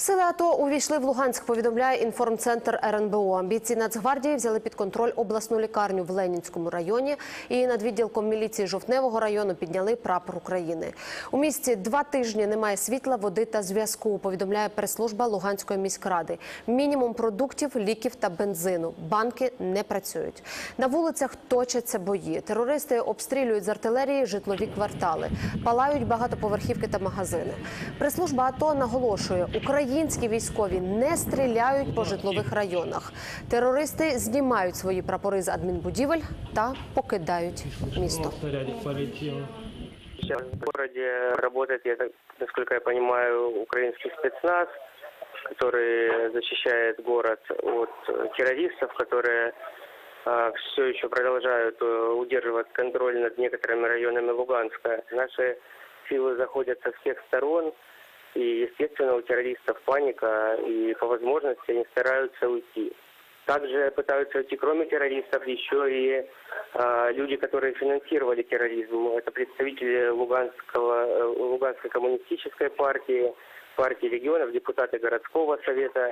Сили АТО увійшли в Луганськ, повідомляє інформцентр РНБО. Бійці Нацгвардії взяли під контроль обласну лікарню в Ленінському районі і над відділком міліції Жовтневого району підняли прапор України. У місті два тижні немає світла, води та зв'язку. Повідомляє прес-служба Луганської міськради. Мінімум продуктів, ліків та бензину. Банки не працюють. На вулицях точаться бої. Терористи обстрілюють з артилерії житлові квартали, палають багатоповерхівки та магазини. Прес-служба АТО наголошує, українські військові не стріляють по житлових районах. Терористи знімають свої прапори з адмінбудівель та покидають місто. снарядик полетел. Сейчас в городе работает, я так, насколько я понимаю, украинский спецназ, который защищает город от э, террористов, которые все еще продолжают э, удерживать контроль над некоторыми районами Луганска. Наши силы заходят со всех сторон, и, естественно, у террористов паника, и по возможности они стараются уйти. Также пытаются уйти, кроме террористов, еще и а, люди, которые финансировали терроризм. Это представители Луганского, э, Луганской коммунистической партии, партии регионов, депутаты городского совета.